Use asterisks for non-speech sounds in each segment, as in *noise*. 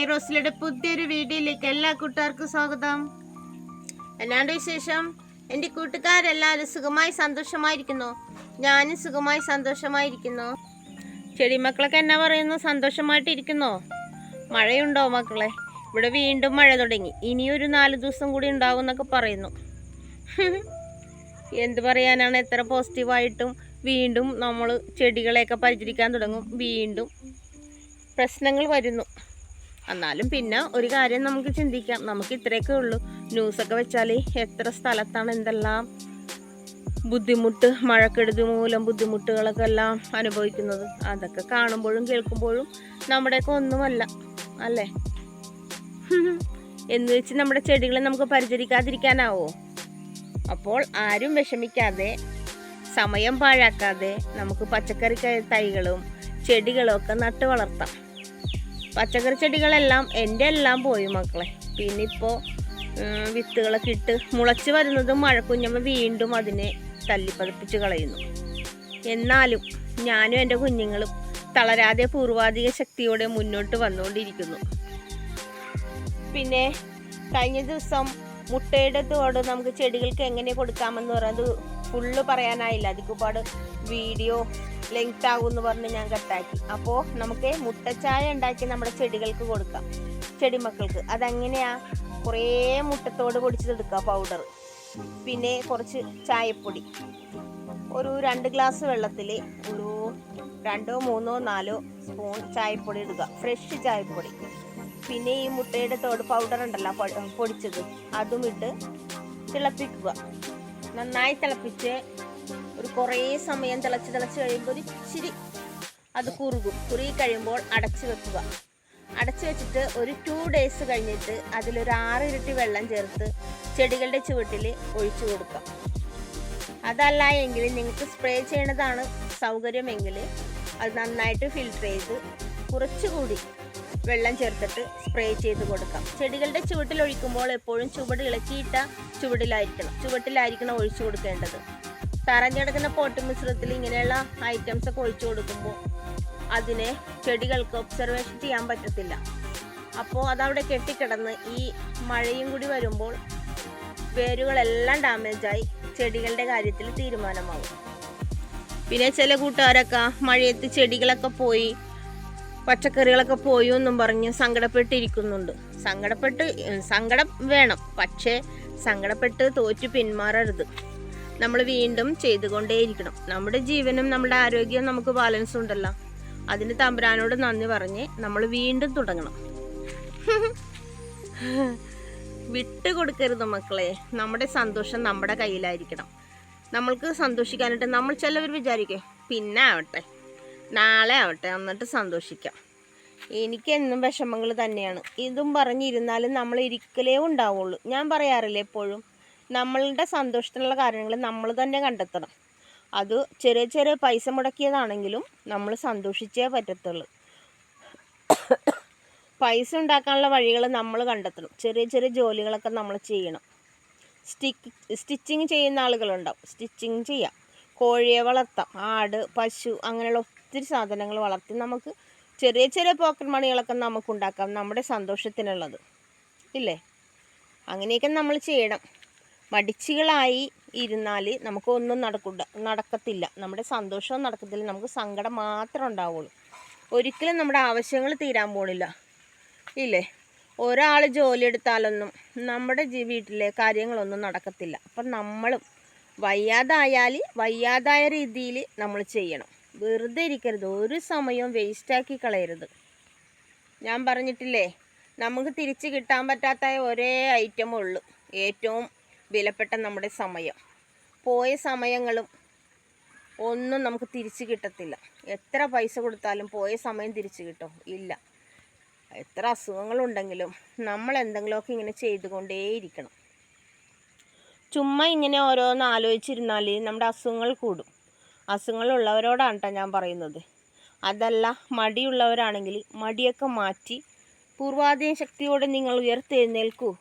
My റോസിലയുടെ പുതിയൊരു വീഡിയോയിലേക്ക് എല്ലാ കൂട്ടുകാർക്കും സ്വാഗതം. എന്നാണ്ട് വിശേഷം? എന്റെ കൂട്ടുകാരെല്ലാവരും സുഖമായി സന്തോഷമായിരിക്കുന്നു. ഞാനും സുഖമായി സന്തോഷമായിരിക്കുന്നു. ചെടി മക്കളൊക്കെ എന്നാ പറയുന്നു? സന്തോഷമായിട്ടിരിക്കുന്നോ. മഴയുണ്ടോ മക്കളെ? ഇവിടെ വീണ്ടും മഴ തുടങ്ങി. ഇനിയൊരു നാല് ദിവസം കൂടി ഉണ്ടാവും എന്നൊക്കെ പറയുന്നു. *laughs* എന്ത് പറയാനാണ്? എത്ര പോസിറ്റീവായിട്ടും വീണ്ടും നമ്മൾ ചെടികളെയൊക്കെ പരിചരിക്കാൻ തുടങ്ങും. വീണ്ടും പ്രശ്നങ്ങൾ വരുന്നു. എന്നാലും പിന്നെ ഒരു കാര്യം നമുക്ക് ചിന്തിക്കാം. നമുക്ക് ഇത്രയൊക്കെ ഉള്ളൂ. ന്യൂസൊക്കെ വെച്ചാൽ എത്ര സ്ഥലത്താണ് എന്തെല്ലാം ബുദ്ധിമുട്ട് മഴക്കെടുതി മൂലം ബുദ്ധിമുട്ടുകളൊക്കെ എല്ലാം അനുഭവിക്കുന്നത്? അതൊക്കെ കാണുമ്പോഴും കേൾക്കുമ്പോഴും നമ്മുടെയൊക്കെ ഒന്നുമല്ല. അല്ലേ? *laughs* എന്ന് വെച്ച് നമ്മുടെ ചെടികളെ നമുക്ക് പരിചരിക്കാതിരിക്കാനാവോ? അപ്പോൾ ആരും വിഷമിക്കാതെ സമയം പാഴാക്കാതെ നമുക്ക് പച്ചക്കറി തൈകളും ചെടികളും ഒക്കെ നട്ട് വളർത്താം. പച്ചക്കറി ചെടികളെല്ലാം എന്റെ എല്ലാം പോയി മക്കളെ. പിന്നെ ഇപ്പോൾ വിത്തുകളൊക്കെ ഇട്ട് മുളച്ച് വരുന്നതും മഴക്കുഞ്ഞമ്മ വീണ്ടും അതിനെ തല്ലിപ്പതിപ്പിച്ച് കളയുന്നു. എന്നാലും ഞാനും എന്റെ കുഞ്ഞുങ്ങളും തളരാതെ പൂർവാധിക ശക്തിയോടെ മുന്നോട്ട് വന്നുകൊണ്ടിരിക്കുന്നു. പിന്നെ കഴിഞ്ഞ ദിവസം മുട്ടയുടെ തോട് നമുക്ക് ചെടികൾക്ക് എങ്ങനെ കൊടുക്കാമെന്ന് പറയുന്നത് ഫുള്ള് പറയാനായില്ല. അതിക്കുപാട് വീഡിയോ ലെങ്ത് ആകും എന്ന് പറഞ്ഞ് ഞാൻ കട്ടാക്കി അപ്പോൾ നമുക്ക് മുട്ടച്ചായ ഉണ്ടാക്കി നമ്മുടെ ചെടികൾക്ക് കൊടുക്കാം. ചെടിമക്കൾക്ക് അതെങ്ങനെയാ? കുറേ മുട്ടത്തോട് പൊടിച്ചെടുക്കുക പൗഡർ പിന്നെ കുറച്ച് ചായപ്പൊടി. ഒരു രണ്ട് ഗ്ലാസ് വെള്ളത്തിൽ ഒരു രണ്ടോ മൂന്നോ നാലോ സ്പൂൺ ചായപ്പൊടി ഇടുക. ഫ്രഷ് ചായപ്പൊടി. പിന്നെ ഈ മുട്ടയുടെ തോട് പൗഡർ ഉണ്ടല്ലോ പൊടിച്ചത്. അതും ഇട്ട് തിളപ്പിക്കുക. നന്നായി തിളപ്പിച്ച് ഒരു കുറേ സമയം തിളച്ച് തിളച്ച് കഴിയുമ്പോൾ ഒരു ഇച്ചിരി അത് കുറുകും. കുറുകി കഴിയുമ്പോൾ അടച്ചു വെക്കുക. അടച്ചു വെച്ചിട്ട് ഒരു ടു ഡേയ്സ് കഴിഞ്ഞിട്ട് അതിലൊരു ആറ് ഇരട്ടി വെള്ളം ചേർത്ത് ചെടികളുടെ ചുവട്ടിൽ ഒഴിച്ചു കൊടുക്കാം അതല്ല എങ്കിൽ നിങ്ങൾക്ക് സ്പ്രേ ചെയ്യണതാണ് സൗകര്യമെങ്കിൽ അത് നന്നായിട്ട് ഫിൽട്ടർ ചെയ്ത് കുറച്ചുകൂടി വെള്ളം ചേർത്തിട്ട് സ്പ്രേ ചെയ്ത് കൊടുക്കാം. ചെടികളുടെ ചുവട്ടിൽ ഒഴിക്കുമ്പോൾ എപ്പോഴും ചുവട് ഇളക്കിയിട്ട ചുവടിലായിരിക്കണം. ചുവട്ടിലായിരിക്കണം ഒഴിച്ചു കൊടുക്കേണ്ടത്. തറഞ്ഞെടുക്കുന്ന പോട്ട് മിശ്രിതത്തിൽ ഇങ്ങനെയുള്ള ഐറ്റംസ് ഒക്കെ ഒഴിച്ചു കൊടുക്കുമ്പോൾ അതിനെ ചെടികൾക്ക് ഒബ്സർവേഷൻ ചെയ്യാൻ പറ്റത്തില്ല. അപ്പോൾ അതവിടെ കെട്ടിക്കിടന്ന് ഈ മഴയും കൂടി വരുമ്പോൾ വേരുകളെല്ലാം ഡാമേജായി ചെടികളുടെ കാര്യത്തിൽ തീരുമാനമാകും പിന്നെ ചില കൂട്ടുകാരൊക്കെ മഴയത്ത് ചെടികളൊക്കെ പോയി പച്ചക്കറികളൊക്കെ പോയി എന്നും പറഞ്ഞ് സങ്കടപ്പെട്ടിരിക്കുന്നുണ്ട്. സങ്കടപ്പെട്ട് സങ്കടം വേണം. പക്ഷേ സങ്കടപ്പെട്ട് തോറ്റു പിന്മാറരുത്. നമ്മൾ വീണ്ടും ചെയ്തുകൊണ്ടേയിരിക്കണം. നമ്മുടെ ജീവനും നമ്മുടെ ആരോഗ്യവും നമുക്ക് ബാലൻസ് ഉണ്ടല്ലോ. അതിന് തമ്പുരാനോട് നന്ദി പറഞ്ഞ് നമ്മൾ വീണ്ടും തുടങ്ങണം. *laughs* വിട്ട് കൊടുക്കരുത് മക്കളെ. നമ്മുടെ സന്തോഷം നമ്മുടെ കയ്യിലായിരിക്കണം. നമ്മൾക്ക് സന്തോഷിക്കാനായിട്ട് നമ്മൾ ചിലവർ വിചാരിക്കും പിന്നെ ആവട്ടെ നാളെ ആവട്ടെ എന്നിട്ട് സന്തോഷിക്കാം. എനിക്കെന്നും വിഷമങ്ങൾ തന്നെയാണ്. ഇതും പറഞ്ഞിരുന്നാലും നമ്മൾ ഇരിക്കലേ ഉണ്ടാവുള്ളൂ. ഞാൻ പറയാറില്ല എപ്പോഴും? നമ്മളുടെ സന്തോഷത്തിനുള്ള കാര്യങ്ങൾ നമ്മൾ തന്നെ കണ്ടെത്തണം. അത് ചെറിയ ചെറിയ പൈസ മുടക്കിയതാണെങ്കിലും നമ്മൾ സന്തോഷിച്ചേ പറ്റത്തുള്ളൂ. പൈസ ഉണ്ടാക്കാനുള്ള വഴികൾ നമ്മൾ കണ്ടെത്തണം. ചെറിയ ചെറിയ ജോലികളൊക്കെ നമ്മൾ ചെയ്യണം. സ്റ്റിക്ക് സ്റ്റിച്ചിങ് ചെയ്യുന്ന ആളുകളുണ്ടാവും. സ്റ്റിച്ചിങ് ചെയ്യാം. കോഴിയെ വളർത്താം. ആട് പശു അങ്ങനെയുള്ള ഒത്തിരി സാധനങ്ങൾ വളർത്തി നമുക്ക് ചെറിയ ചെറിയ പോക്കറ്റ് മണികളൊക്കെ നമുക്ക് ഉണ്ടാക്കാം. നമ്മുടെ സന്തോഷത്തിനുള്ളത്. ഇല്ലേ? അങ്ങനെയൊക്കെ നമ്മൾ ചെയ്യണം. മടിച്ചികളായി ഇരുന്നാൽ നമുക്ക് ഒന്നും നടക്കില്ല നടക്കത്തില്ല. നമ്മുടെ സന്തോഷവും നടക്കത്തില്ല. നമുക്ക് സങ്കടം മാത്രം ഉണ്ടാവുള്ളൂ. ഒരിക്കലും നമ്മുടെ ആവശ്യങ്ങൾ തീരാൻ പോണില്ല. ഇല്ലേ? ഒരാൾ ജോലി എടുത്താലൊന്നും നമ്മുടെ വീട്ടിലെ കാര്യങ്ങളൊന്നും നടക്കത്തില്ല. അപ്പം നമ്മളും വയ്യാതായാൽ വയ്യാതായ രീതിയിൽ നമ്മൾ ചെയ്യണം. വെറുതെ ഇരിക്കരുത്. ഒരു സമയവും വേസ്റ്റാക്കി കളയരുത്. ഞാൻ പറഞ്ഞിട്ടില്ലേ? നമുക്ക് തിരിച്ച് കിട്ടാൻ പറ്റാത്ത ഒരേ ഐറ്റമേ ഉള്ളൂ. ഏറ്റവും വിലപ്പെട്ട നമ്മുടെ സമയം. പോയ സമയങ്ങളും ഒന്നും നമുക്ക് തിരിച്ചു കിട്ടത്തില്ല. എത്ര പൈസ കൊടുത്താലും പോയ സമയം തിരിച്ചു കിട്ടും. ഇല്ല. എത്ര അസുഖങ്ങളുണ്ടെങ്കിലും നമ്മൾ എന്തെങ്കിലുമൊക്കെ ഇങ്ങനെ ചെയ്തുകൊണ്ടേയിരിക്കണം. ചുമ്മാ ഇങ്ങനെ ഓരോന്ന് ആലോചിച്ചിരുന്നാൽ നമ്മുടെ അസുഖങ്ങൾ കൂടും. അസുഖങ്ങളുള്ളവരോടാണ് കേട്ടോ ഞാൻ പറയുന്നത്. അതല്ല മടിയുള്ളവരാണെങ്കിൽ മടിയൊക്കെ മാറ്റി പൂർവാധീന ശക്തിയോടെ നിങ്ങൾ ഉയർത്തെഴുന്നേൽക്കൂ.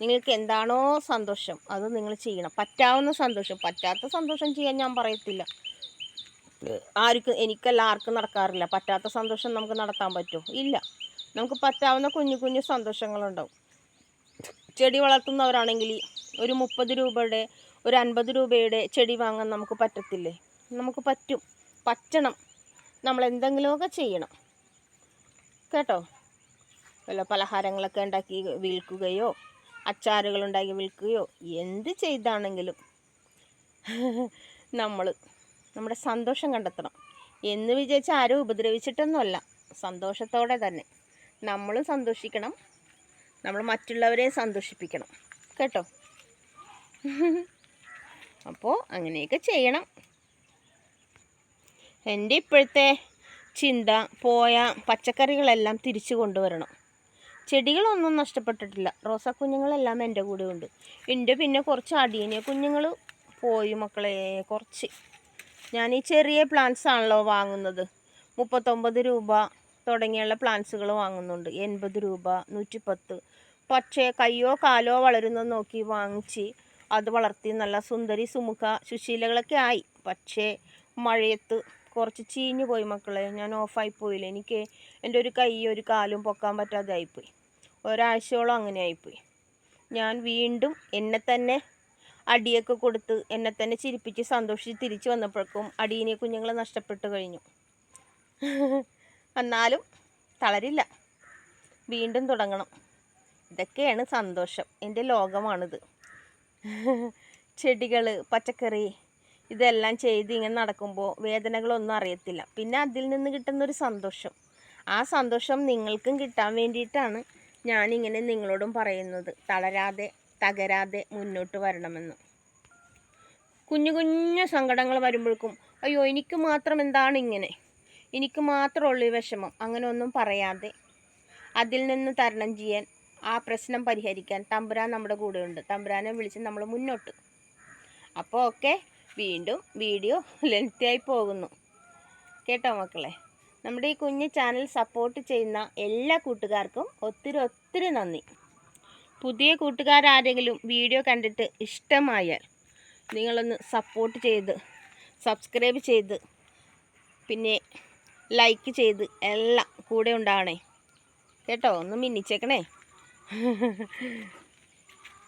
നിങ്ങൾക്ക് എന്താണോ സന്തോഷം അത് നിങ്ങൾ ചെയ്യണം. പറ്റാവുന്ന സന്തോഷം. പറ്റാത്ത സന്തോഷം ചെയ്യാൻ ഞാൻ പറയത്തില്ല. ആർക്കും എനിക്കല്ല ആർക്കും നടക്കാറില്ല. പറ്റാത്ത സന്തോഷം നമുക്ക് നടത്താൻ പറ്റുമോ? ഇല്ല. നമുക്ക് പറ്റാവുന്ന കുഞ്ഞു കുഞ്ഞു സന്തോഷങ്ങളുണ്ടാവും. ചെടി വളർത്തുന്നവരാണെങ്കിൽ ഒരു മുപ്പത് രൂപയുടെ ഒരു അൻപത് രൂപയുടെ ചെടി വാങ്ങാൻ നമുക്ക് പറ്റത്തില്ലേ? നമുക്ക് പറ്റും. പറ്റണം. നമ്മൾ എന്തെങ്കിലുമൊക്കെ ചെയ്യണം. കേട്ടോ? വല്ല പലഹാരങ്ങളൊക്കെ ഉണ്ടാക്കി വിൽക്കുകയോ അച്ചാറുകൾ ഉണ്ടാക്കി വിൽക്കുകയോ എന്ത് ചെയ്താണെങ്കിലും നമ്മൾ നമ്മുടെ സന്തോഷം കണ്ടെത്തണം. എന്ന് വിചാരിച്ച് ആരും ഉപദ്രവിച്ചിട്ടൊന്നുമല്ല. സന്തോഷത്തോടെ തന്നെ. നമ്മൾ സന്തോഷിക്കണം. നമ്മൾ മറ്റുള്ളവരെ സന്തോഷിപ്പിക്കണം. കേട്ടോ? അപ്പോൾ അങ്ങനെയൊക്കെ ചെയ്യണം. എന്റെ ഇപ്പോഴത്തെ ചിന്ത പോയ പച്ചക്കറികളെല്ലാം തിരിച്ചു കൊണ്ടുവരണം. ചെടികളൊന്നും നഷ്ടപ്പെട്ടിട്ടില്ല. റോസാ കുഞ്ഞുങ്ങളെല്ലാം എന്റെ കൂടെ ഉണ്ട്. എന്റെ പിന്നെ കുറച്ച് അടിയനിയ കുഞ്ഞുങ്ങൾ പോയി മക്കളെ കുറച്ച്. ഞാൻ ഈ ചെറിയ പ്ലാന്റ്സ് ആണല്ലോ വാങ്ങുന്നത്. മുപ്പത്തൊമ്പത് രൂപ തുടങ്ങിയുള്ള പ്ലാന്റ്സുകൾ വാങ്ങുന്നുണ്ട്. എൺപത് രൂപ നൂറ്റിപ്പത്ത്. പക്ഷേ കയ്യോ കാലോ വളരുന്നത് നോക്കി വാങ്ങിച്ച് അത് വളർത്തി നല്ല സുന്ദരി സുമുഖ സുശീലകളൊക്കെ ആയി. പക്ഷേ മഴയത്ത് കുറച്ച് ചീഞ്ഞു പോയി മക്കളെ. ഞാൻ ഓഫായി പോയില്ല. എനിക്ക് എന്റെ ഒരു കൈ ഒരു കാലും പൊക്കാൻ പറ്റാതെ ആയിപ്പോയി. ഒരാഴ്ചയോളം അങ്ങനെ ആയിപ്പോയി. ഞാൻ വീണ്ടും എന്നെ തന്നെ അടിയൊക്കെ കൊടുത്ത് എന്നെ തന്നെ ചിരിപ്പിച്ച് സന്തോഷിച്ച് തിരിച്ചു വന്നപ്പോഴേക്കും അടിയനെ കുഞ്ഞുങ്ങളെ നഷ്ടപ്പെട്ടു കഴിഞ്ഞു. എന്നാലും തളരില്ല. വീണ്ടും തുടങ്ങണം. ഇതൊക്കെയാണ് സന്തോഷം. എന്റെ ലോകമാണിത്. ചെടികൾ പച്ചക്കറി ഇതെല്ലാം ചെയ്ത് ഇങ്ങനെ നടക്കുമ്പോൾ വേദനകളൊന്നും അറിയത്തില്ല. പിന്നെ അതിൽ നിന്ന് കിട്ടുന്നൊരു സന്തോഷം. ആ സന്തോഷം നിങ്ങൾക്കും കിട്ടാൻ വേണ്ടിയിട്ടാണ് ഞാനിങ്ങനെ നിങ്ങളോടും പറയുന്നത്. തളരാതെ തകരാതെ മുന്നോട്ട് വരണമെന്ന്. കുഞ്ഞു കുഞ്ഞു സങ്കടങ്ങൾ വരുമ്പോഴേക്കും അയ്യോ എനിക്ക് മാത്രം എന്താണ് ഇങ്ങനെ? എനിക്ക് മാത്രമുള്ളൂ ഈ വിഷമം. അങ്ങനെ ഒന്നും പറയാതെ അതിൽ നിന്ന് തരണം ചെയ്യാൻ ആ പ്രശ്നം പരിഹരിക്കാൻ തമ്പുരാൻ നമ്മുടെ കൂടെയുണ്ട്. തമ്പുരാനെ വിളിച്ച് നമ്മൾ മുന്നോട്ട്. അപ്പോൾ ഓക്കെ? വീണ്ടും വീഡിയോ ലെങ്തിയായി പോകുന്നു. കേട്ടോ മക്കളെ? നമ്മുടെ ഈ കുഞ്ഞ് ചാനൽ സപ്പോർട്ട് ചെയ്യുന്ന എല്ലാ കൂട്ടുകാർക്കും ഒത്തിരി ഒത്തിരി നന്ദി. പുതിയ കൂട്ടുകാരാരെങ്കിലും വീഡിയോ കണ്ടിട്ട് ഇഷ്ടമായാൽ നിങ്ങളൊന്ന് സപ്പോർട്ട് ചെയ്ത് സബ്സ്ക്രൈബ് ചെയ്ത് പിന്നെ ലൈക്ക് ചെയ്ത് എല്ലാം കൂടെ ഉണ്ടാവണേ. കേട്ടോ? ഒന്ന് മിന്നിച്ചേക്കണേ.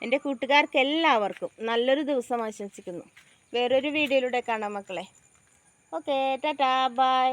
എന്റെ കൂട്ടുകാർക്ക് എല്ലാവർക്കും നല്ലൊരു ദിവസം ആശംസിക്കുന്നു. വേറൊരു വീഡിയോയിലൂടെ കാണാം മക്കളെ. Okay tata bye